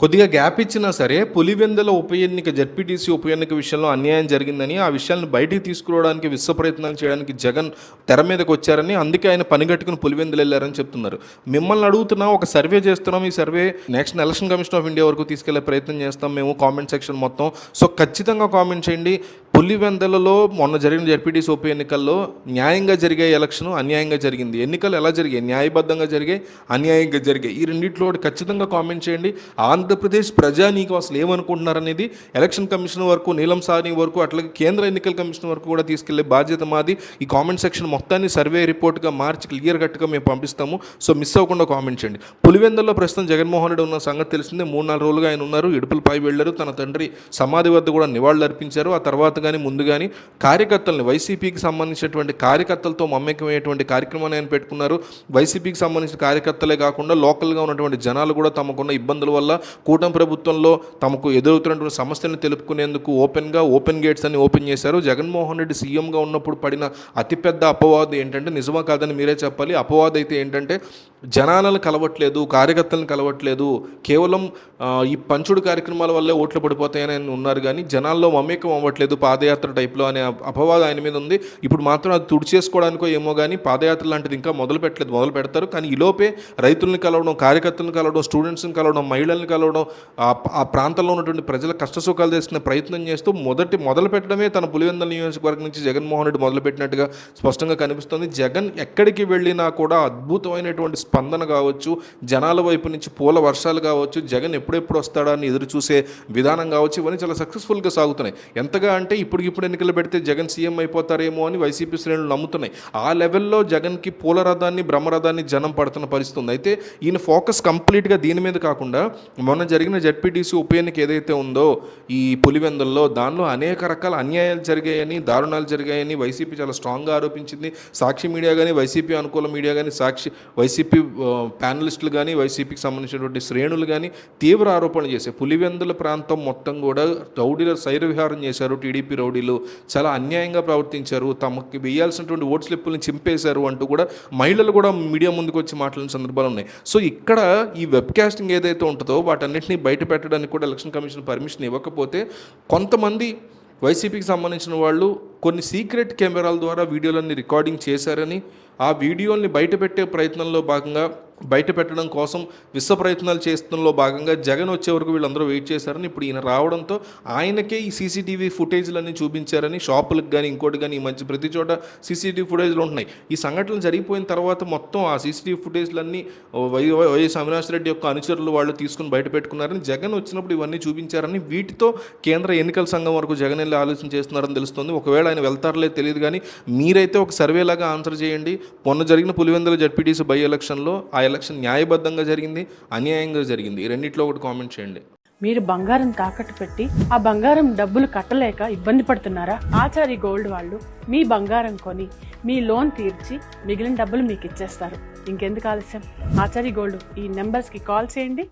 కొద్దిగా గ్యాప్ ఇచ్చినా సరే పులివెందుల ఉప ఎన్నిక జడ్పీటీసీ ఉప ఎన్నిక విషయంలో అన్యాయం జరిగిందని ఆ విషయాన్ని బయటికి తీసుకురావడానికి విశ్వ ప్రయత్నాలు చేయడానికి జగన్ తెర మీదకి వచ్చారని అందుకే ఆయన పనిగట్టుకుని పులివెందులు వెళ్ళారని చెప్తున్నారు. మిమ్మల్ని అడుగుతున్నా ఒక సర్వే చేస్తున్నాం ఈ survey next election commission of India వరకు తీసుకెళ్ళే ప్రయత్నం చేస్తాం మేము కామెంట్ సెక్షన్ మొత్తం. సో ఖచ్చితంగా కామెంట్ చేయండి. పులివెందులలో మొన్న జరిగిన జడ్పీటీసీ ఉప ఎన్నికల్లో న్యాయంగా జరిగే ఎలక్షన్ అన్యాయంగా జరిగింది. ఎన్నికలు ఎలా జరిగాయి? న్యాయబద్ధంగా జరిగాయి అన్యాయంగా జరిగాయి. ఈ రెండింటిలో ఖచ్చితంగా కామెంట్ చేయండి. ఆంధ్ర ఆంధ్రప్రదేశ్ ప్రజానీకం అసలు ఏమనుకుంటున్నారనేది ఎలక్షన్ కమిషన్ వరకు నీలం సాని వరకు అట్లాగే కేంద్ర ఎన్నికల కమిషన్ వరకు కూడా తీసుకెళ్ళే బాధ్యత మాది. ఈ కామెంట్ సెక్షన్ మొత్తాన్ని సర్వే రిపోర్ట్గా మార్చి క్లియర్ కట్గా మేము పంపిస్తాము. సో మిస్ అవ్వకుండా కామెంట్ చేయండి. పులివెందుల్లో ప్రస్తుతం జగన్మోహన్ రెడ్డి ఉన్న సంగతి తెలిసిందే. మూడు నాలుగు రోజులుగా ఆయన ఉన్నారు. ఇడుపులపై వెళ్ళారు. తన తండ్రి సమాధి వద్ద కూడా నివాళులు అర్పించారు. ఆ తర్వాత కానీ ముందు కానీ కార్యకర్తల్ని వైసీపీకి సంబంధించినటువంటి కార్యకర్తలతో మమ్మకమయ్యేటువంటి కార్యక్రమాన్ని ఆయన పెట్టుకున్నారు. వైసీపీకి సంబంధించిన కార్యకర్తలే కాకుండా లోకల్గా ఉన్నటువంటి జనాలు కూడా తమకున్న ఇబ్బందుల వల్ల కూటమి ప్రభుత్వంలో తమకు ఎదురవుతున్నటువంటి సమస్యలను తెలుపుకునేందుకు ఓపెన్గా ఓపెన్ గేట్స్ అని ఓపెన్ చేశారు. జగన్మోహన్ రెడ్డి సీఎంగా ఉన్నప్పుడు పడిన అతిపెద్ద అపవాదు ఏంటంటే నిజమా కాదని మీరే చెప్పాలి. అపవాదు అయితే ఏంటంటే జనాలను కలవట్లేదు కార్యకర్తలను కలవట్లేదు కేవలం ఈ పంచుడు కార్యక్రమాల వల్లే ఓట్లు పడిపోతాయని ఉన్నారు కానీ జనాల్లో మమేకం అవ్వట్లేదు పాదయాత్ర టైప్లో అనే అపవాదం ఆయన మీద ఉంది. ఇప్పుడు మాత్రం అది తుడిచేసుకోవడానికో ఏమో కానీ పాదయాత్ర లాంటిది ఇంకా మొదలు పెట్టలేదు మొదలు పెడతారు. కానీ ఈలోపే రైతులను కలవడం కార్యకర్తలను కలవడం స్టూడెంట్స్ని కలవడం మహిళల్ని కలవడం ఆ ప్రాంతంలో ఉన్నటువంటి ప్రజల కష్టసుఖాలు తెలుసుకునే ప్రయత్నం చేస్తూ మొదటి మొదలు పెట్టడమే తన పులివెందుల నియోజకవర్గం నుంచి జగన్మోహన్ రెడ్డి మొదలుపెట్టినట్టుగా స్పష్టంగా కనిపిస్తుంది. జగన్ ఎక్కడికి వెళ్ళినా కూడా అద్భుతమైనటువంటి స్పందన కావచ్చు జనాల వైపు నుంచి పూల వర్షాలు కావచ్చు జగన్ ఎప్పుడెప్పుడు వస్తాడా అని ఎదురు చూసే విధానం కావచ్చు ఇవన్నీ చాలా సక్సెస్ఫుల్గా సాగుతున్నాయి. ఎంతగా అంటే ఇప్పటికిప్పుడు ఎన్నికలు పెడితే జగన్ సీఎం అయిపోతారేమో అని వైసీపీ శ్రేణులు నమ్ముతున్నాయి. ఆ లెవెల్లో జగన్కి పూల రథాన్ని బ్రహ్మరథాన్ని జనం పడుతున్న పరిస్థితి ఉంది అయితే ఈయన ఫోకస్ కంప్లీట్గా దీని మీద కాకుండా మొన్న జరిగిన జడ్పీటీసీ ఉప ఎన్నిక ఏదైతే ఉందో ఈ పులివెందుల్లో దానిలో అనేక రకాల అన్యాయాలు జరిగాయని దారుణాలు జరిగాయని వైసీపీ చాలా స్ట్రాంగ్గా ఆరోపించింది. సాక్షి మీడియా కానీ వైసీపీ అనుకూల మీడియా కానీ సాక్షి వైసీపీ ప్యానలిస్టులు కానీ వైసీపీకి సంబంధించినటువంటి శ్రేణులు కానీ తీవ్ర ఆరోపణలు చేశారు పులివెందుల ప్రాంతం మొత్తం కూడా రౌడీల శైర విహారం చేశారు. టీడీపీ రౌడీలు చాలా అన్యాయంగా ప్రవర్తించారు. తమకి వేయాల్సినటువంటి ఓట్ స్లిప్పులను చింపేశారు అంటూ కూడా మహిళలు కూడా మీడియా ముందుకు వచ్చి మాట్లాడిన సందర్భాలు ఉన్నాయి. సో ఇక్కడ ఈ వెబ్ కాస్టింగ్ ఏదైతే ఉంటుందో వాటన్నిటిని బయట పెట్టడానికి కూడా ఎలక్షన్ కమిషన్ పర్మిషన్ ఇవ్వకపోతే కొంతమంది వైసీపీకి సంబంధించిన వాళ్ళు కొన్ని సీక్రెట్ కెమెరాల ద్వారా వీడియోలన్నీ రికార్డింగ్ చేశారని ఆ వీడియోల్ని బయటపెట్టే ప్రయత్నంలో భాగంగా బయట పెట్టడం కోసం విశ్వ ప్రయత్నాలు చేస్తున్నలో భాగంగా జగన్ వచ్చే వరకు వీళ్ళందరూ వెయిట్ చేశారని ఇప్పుడు ఈయన రావడంతో ఆయనకే ఈ సీసీటీవీ ఫుటేజ్లన్నీ చూపించారని షాపులకు కానీ ఇంకోటి కానీ ఈ మధ్య ప్రతి చోట సీసీటీవీ ఫుటేజ్లు ఉంటున్నాయి. ఈ సంఘటనలు జరిగిపోయిన తర్వాత మొత్తం ఆ సీసీటీవీ ఫుటేజ్లన్నీ వై వైఎస్ అవినాష్ రెడ్డి యొక్క అనుచరులు వాళ్ళు తీసుకుని బయట పెట్టుకున్నారని జగన్ వచ్చినప్పుడు ఇవన్నీ చూపించారని వీటితో కేంద్ర ఎన్నికల సంఘం వరకు జగన్ వెళ్ళి ఆలోచన చేస్తున్నారని తెలుస్తుంది. ఒకవేళ ఆయన వెళ్తారో తెలియదు కానీ మీరైతే ఒక సర్వే లాగా ఆన్సర్ చేయండి. మొన్న జరిగిన పులివెందుల జడ్పీటీసీ బై ఎలక్షన్లో ఆ ఎలక్షన్ న్యాయబద్ధంగా జరిగింది అన్యాయంగా జరిగింది. ఈ రెండిట్లో ఒకటి కామెంట్ చేయండి. మీరు బంగారం తాకట్టు పెట్టి ఆ బంగారం డబ్బులు కట్టలేక ఇబ్బంది పడుతున్నారా? ఆచారి గోల్డ్ వాళ్ళు మీ బంగారం కొని మీ లోన్ తీర్చి మిగిలిన డబ్బులు మీకు ఇచ్చేస్తారు ఇంకెందుకు ఆలస్యం? ఆచారి గోల్డ్ ఈ నెంబర్స్కి కాల్ చేయండి.